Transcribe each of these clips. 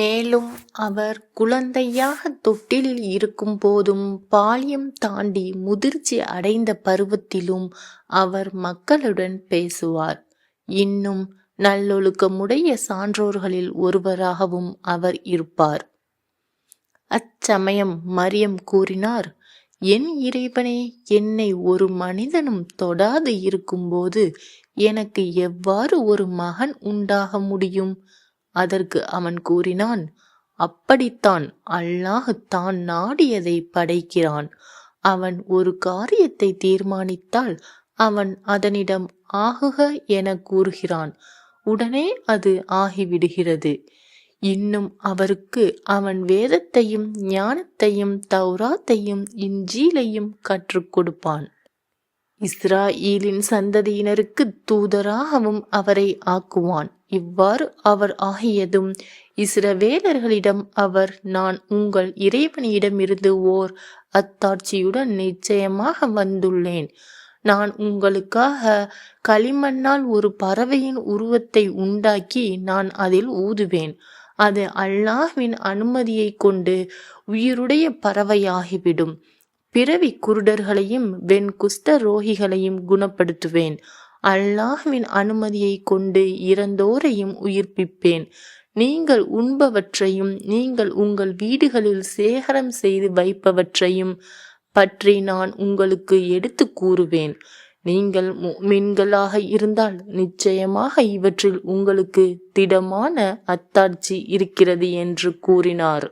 மேலும் அவர் குழந்தையாக தொட்டிலில் இருக்கும் போதும் பாலியம் தாண்டி முதிர்ச்சி அடைந்த பருவத்திலும் அவர் மக்களுடன் பேசுவார். இன்னும் நல்லொழுக்கமுடைய சான்றோர்களில் ஒருவராகவும் அவர் இருப்பார். அச்சமயம் மரியம் கூறினார் என் இறைவனே என்னை ஒரு மனிதனும் தொடாது இருக்கும்போது எனக்கு எவ்வாறு ஒரு மகன் உண்டாக முடியும்? அதற்கு அவன் கூறினான் அப்படித்தான் அல்லாஹ் தான் நாடியதை படைக்கிறான். அவன் ஒரு காரியத்தை தீர்மானித்தால் அவன் அதனிடம் ஆகுக என கூறுகிறான். உடனே அது ஆகிவிடுகிறது. இன்னும் அவருக்கு அவன் வேதத்தையும் ஞானத்தையும் தௌராத்தையும் இஞ்சீலையும் கற்றுக் கொடுப்பான். இஸ்ராயீலின் சந்ததியினருக்கு தூதராகவும் அவரை ஆக்குவான். இவ்வாறு அவர் ஆகியதும் இஸ்ரவேலர்களிடம் அவர் நான் உங்கள் இறைவனிடமிருந்து ஓர் அத்தாட்சியுடன் நிச்சயமாக வந்துள்ளேன். நான் உங்களுக்காக களிமண்ணால் ஒரு பறவையின் உருவத்தை உண்டாக்கி நான் அதில் ஊதுவேன். அது அல்லாஹ்வின் அனுமதியை கொண்டு உயிருடைய பறவையாகிவிடும். பிறவி குருடர்களையும் வெண் குஸ்த ரோகிகளையும் குணப்படுத்துவேன். அல்லாஹ்வின் அனுமதியை கொண்டு இறந்தோரையும் உயிர்ப்பிப்பேன். நீங்கள் உண்பவற்றையும் நீங்கள் உங்கள் வீடுகளில் சேகரம் செய்து வைப்பவற்றையும் பற்றி நான் உங்களுக்கு எடுத்து கூறுவேன். நீங்கள் மீன்களாக இருந்தால் நிச்சயமாக இவற்றில் உங்களுக்கு திடமான அத்தாட்சி இருக்கிறது என்று கூறினார்.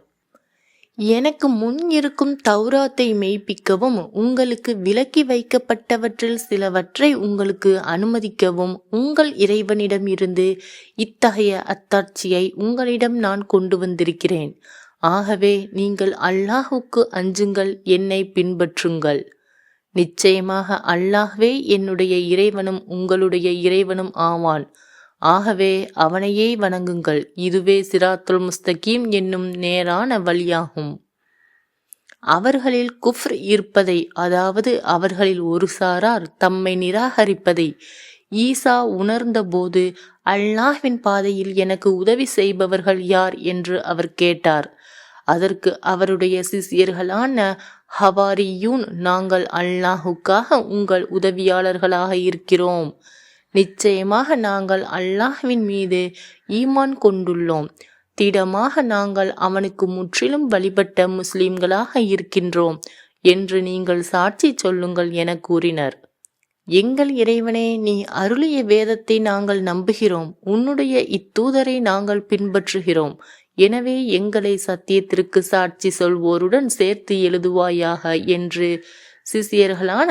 எனக்கு முன் இருக்கும் தௌராத்தை மெய்ப்பிக்கவும் உங்களுக்கு விலக்கி வைக்கப்பட்டவற்றில் சிலவற்றை உங்களுக்கு அனுமதிக்கவும் உங்கள் இறைவனிடம் இருந்து இத்தகைய அத்தாட்சியை உங்களிடம் நான் கொண்டு வந்திருக்கிறேன். ஆகவே நீங்கள் அல்லாஹுக்கு அஞ்சுங்கள் என்னை பின்பற்றுங்கள். நிச்சயமாக அல்லாஹ்வே என்னுடைய இறைவனும் உங்களுடைய இறைவனும் ஆவான். ஆகவே அவனையே வணங்குங்கள். இதுவே சிராத்துல் முஸ்தகீம் என்னும் நேரான வழியாகும். அவர்களில் குஃப்ர் இருப்பதை அதாவது அவர்களில் ஒரு சாரார் தம்மை நிராகரிப்பதை ஈசா உணர்ந்தபோது அல்லாஹ்வின் பாதையில் எனக்கு உதவி செய்பவர்கள் யார் என்று அவர் கேட்டார். அதற்கு அவருடைய சிசியர்களான ஹவாரியூன் நாங்கள் அல்லாஹுக்காக உங்கள் உதவியாளர்களாக இருக்கிறோம். நிச்சயமாக நாங்கள் அல்லாஹ்வின் மீது ஈமான் கொண்டுள்ளோம். திடமாக நாங்கள் அவனுக்கு முற்றிலும் வழிபட்ட முஸ்லிம்களாக இருக்கின்றோம் என்று நீங்கள் சாட்சி சொல்லுங்கள் என கூறினர். எங்கள் இறைவனே நீ அருளிய வேதத்தை நாங்கள் நம்புகிறோம். உன்னுடைய இத்தூதரை நாங்கள் பின்பற்றுகிறோம். எனவே எங்களை சத்தியத்திற்கு சாட்சி சொல்வோருடன் சேர்த்து எழுதுவாயாக என்று சிசியர்களான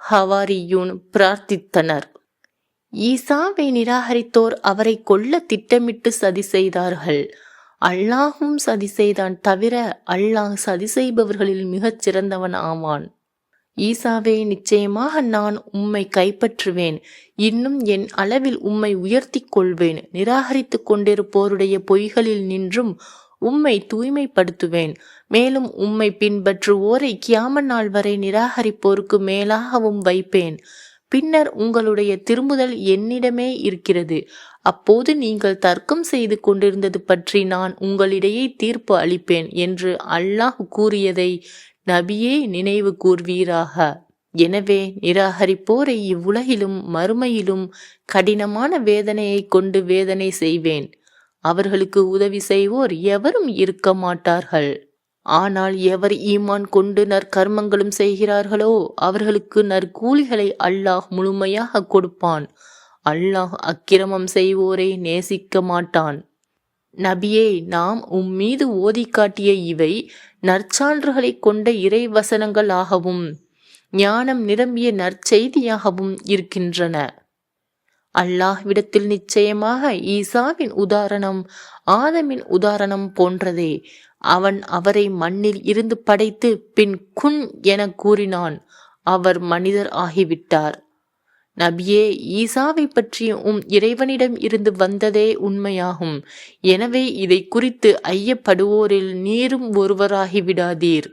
ஹவாரியூன் பிரார்த்தித்தனர். ஈசாவை நிராகரித்தோர் அவரை கொல்ல திட்டமிட்டு சதி செய்தார்கள். அல்லாஹும் சதி செய்தான் தவிர அல்லாஹ் சதி செய்பவர்களில் மிகச் சிறந்தவன் ஆவான். ஈசாவே நிச்சயமாக நான் உம்மை கைப்பற்றுவேன். இன்னும் என் அளவில் உம்மை உயர்த்தி கொள்வேன். நிராகரித்து கொண்டிருப்போருடைய பொய்களில் நின்றும் உம்மை தூய்மைப்படுத்துவேன். மேலும் உம்மை பின்பற்றுவோரை கியாம நாள் வரை நிராகரிப்போருக்கு மேலாகவும் வைப்பேன். பின்னர் உங்களுடைய திரும்புதல் என்னிடமே இருக்கிறது. அப்போது நீங்கள் தர்க்கம் செய்து கொண்டிருந்தது பற்றி நான் உங்களிடையே தீர்ப்பு அளிப்பேன் என்று அல்லாஹ் கூறியதை நபியே நினைவு கூர்வீராக. எனவே நிராகரிப்போரை இவ்வுலகிலும் மறுமையிலும் கடினமான வேதனையை கொண்டு வேதனை செய்வேன். அவர்களுக்கு உதவி செய்வோர் எவரும் இருக்க மாட்டார்கள். ஆனால் எவர் ஈமான் கொண்டு நற்கர்மங்களும் செய்கிறார்களோ அவர்களுக்கு நற்கூலிகளை அல்லாஹ் முழுமையாக கொடுப்பான். அல்லாஹ் அக்கிரமம் செய்வோரை நேசிக்க மாட்டான். நபியே நாம் உம்மீது ஓதி காட்டிய இவை நற்சான்றுகளை கொண்ட இறைவசனங்களாகவும் ஞானம் நிரம்பிய நற்செய்தியாகவும் இருக்கின்றன. அல்லாஹ்விடத்தில் நிச்சயமாக ஈசாவின் உதாரணம் ஆதமின் உதாரணம் போன்றதே. அவன் அவரை மண்ணில் இருந்து படைத்து பின் குன் என கூறினான். அவர் மனிதர் ஆகிவிட்டார். நபியே ஈசாவை பற்றிய உம் இறைவனிடம் இருந்து வந்ததே உண்மையாகும். எனவே இதை குறித்து ஐயப்படுவோரில் நீரும் ஒருவராகிவிடாதீர்